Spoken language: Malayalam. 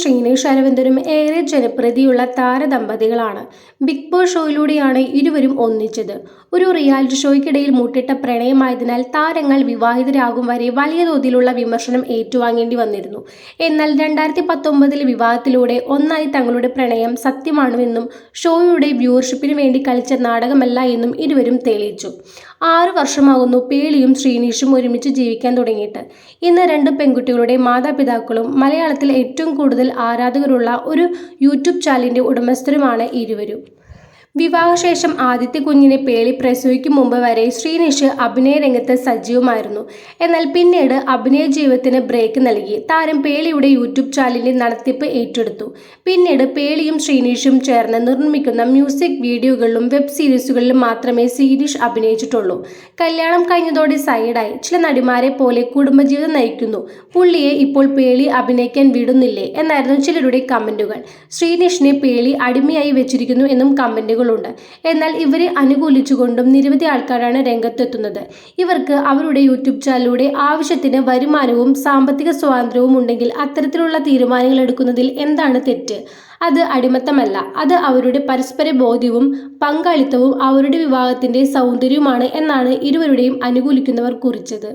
ശ്രീനേഷ് അരവിന്ദനും ഏറെ ജനപ്രീതിയുള്ള താരദമ്പതികളാണ്. ബിഗ് ബോസ് ഷോയിലൂടെയാണ് ഇരുവരും ഒന്നിച്ചത്. ഒരു റിയാലിറ്റി ഷോയ്ക്കിടയിൽ മുട്ടിട്ട പ്രണയമായതിനാൽ താരങ്ങൾ വിവാഹിതരാകും വരെ വലിയ തോതിലുള്ള വിമർശനം ഏറ്റുവാങ്ങേണ്ടി വന്നിരുന്നു. എന്നാൽ രണ്ടായിരത്തി പത്തൊമ്പതിലെ വിവാഹത്തിലൂടെ ഒന്നായി തങ്ങളുടെ പ്രണയം സത്യമാണെന്നും ഷോയുടെ വ്യൂവർഷിപ്പിന് വേണ്ടി കളിച്ച നാടകമല്ല എന്നും ഇരുവരും തെളിയിച്ചു. ആറു വർഷമാകുന്നു പേളിയും ശ്രീനീഷും ഒരുമിച്ച് ജീവിക്കാൻ തുടങ്ങിയിട്ട്. ഇന്ന് രണ്ട് പെൺകുട്ടികളുടെ മാതാപിതാക്കളും മലയാളത്തിൽ ഏറ്റവും കൂടുതൽ ആരാധകരുള്ള ഒരു യൂട്യൂബ് ചാനലിന്റെ ഉടമസ്ഥരുമാണ് ഇരുവരും. വിവാഹശേഷം ആദ്യത്തെ കുഞ്ഞിനെ പേളി പ്രസവിക്കും മുമ്പ് വരെ ശ്രീനിഷ് അഭിനയ രംഗത്ത് സജീവമായിരുന്നു. എന്നാൽ പിന്നീട് അഭിനയ ജീവിതത്തിന് ബ്രേക്ക് നൽകി. താരം പേളിയുടെ യൂട്യൂബ് ചാനലിന്റെ നടത്തിപ്പ് ഏറ്റെടുത്തു. പിന്നീട് പേളിയും ശ്രീനിഷും ചേർന്ന് നിർമ്മിക്കുന്ന മ്യൂസിക് വീഡിയോകളിലും വെബ് സീരീസുകളിലും മാത്രമേ ശ്രീനിഷ് അഭിനയിച്ചിട്ടുള്ളൂ. കല്യാണം കഴിഞ്ഞതോടെ സൈഡായി. ചില നടിമാരെ പോലെ കുടുംബജീവിതം നയിക്കുന്നു. പുള്ളിയെ ഇപ്പോൾ പേളി അഭിനയിക്കാൻ വിടുന്നില്ലേ? എന്നായിരുന്നു ചിലരുടെ കമന്റുകൾ. ശ്രീനിഷിനെ പേളി അടിമയായി വെച്ചിരിക്കുന്നു എന്നും കമന്റുകളുണ്ട് എന്നാൽ ഇവരെ അനുകൂലിച്ചുകൊണ്ടും നിരവധി ആൾക്കാരാണ് രംഗത്തെത്തുന്നത്. ഇവർക്ക് അവരുടെ യൂട്യൂബ് ചാനലിലൂടെ ആവശ്യത്തിന് വരുമാനവും സാമ്പത്തിക സ്വാതന്ത്ര്യവും ഉണ്ടെങ്കിൽ അത്തരത്തിലുള്ള തീരുമാനങ്ങൾ എടുക്കുന്നതിൽ എന്താണ് തെറ്റ്? അത് അടിമത്തമല്ല. അത് അവരുടെ പരസ്പര ബോധ്യവും പങ്കാളിത്തവും അവരുടെ വിവാഹത്തിന്റെ സൗന്ദര്യവുമാണ് എന്നാണ് ഇരുവരുടെയും അനുകൂലിക്കുന്നവർ കുറിച്ചത്.